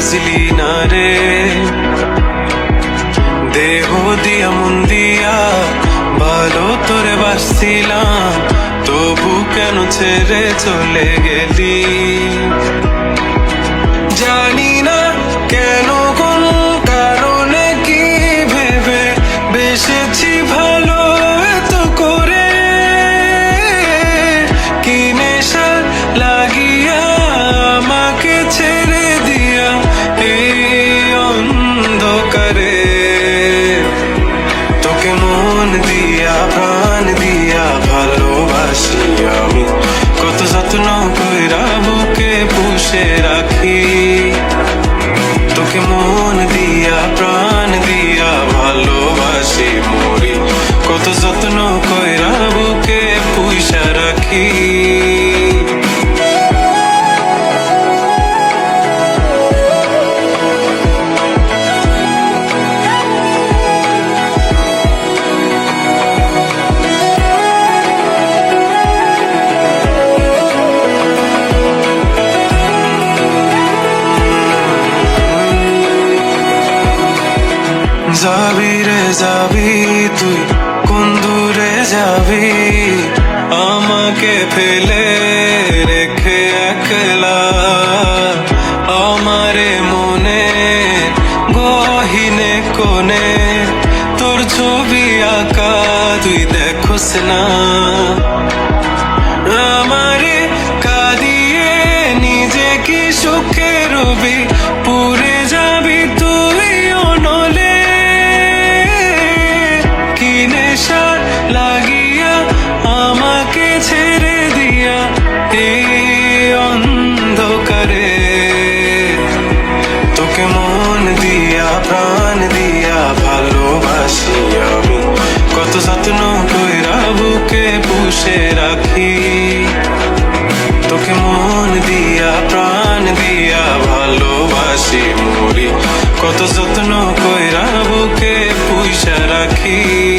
বুঝলি না রে। দেহ দিয়া মন দিয়া ভালো তোরে বাসছিলাম, তবু কেন ছেড়ে চলে গেলি? জানি না কেন প্রাণ দিয়া ভালোবাসি আমি। কত যত্ন কইরা বুকে পুষে রাখি। তোকে মন দিয়া, প্রাণ দিয়া ভালোবাসি মরি। কত যত্ন কইরা বুকে পুষে রাখি। যাবি রে যাবি, তুই কোন দূরে যাবি? আমাকে ফেলে রেখে একলা। আমারে মনে, গহিনে কোনে তোর ছবি আঁকা, তুই দেখোস না। আমারে কাঁদিয়ে নিজে কি সুখে রবি? পুষে রাখি। তোকে মন দিয়া, প্রাণ দিয়া ভালোবাসি মরি কত যত্ন কইরা বুকে পুষা রাখি।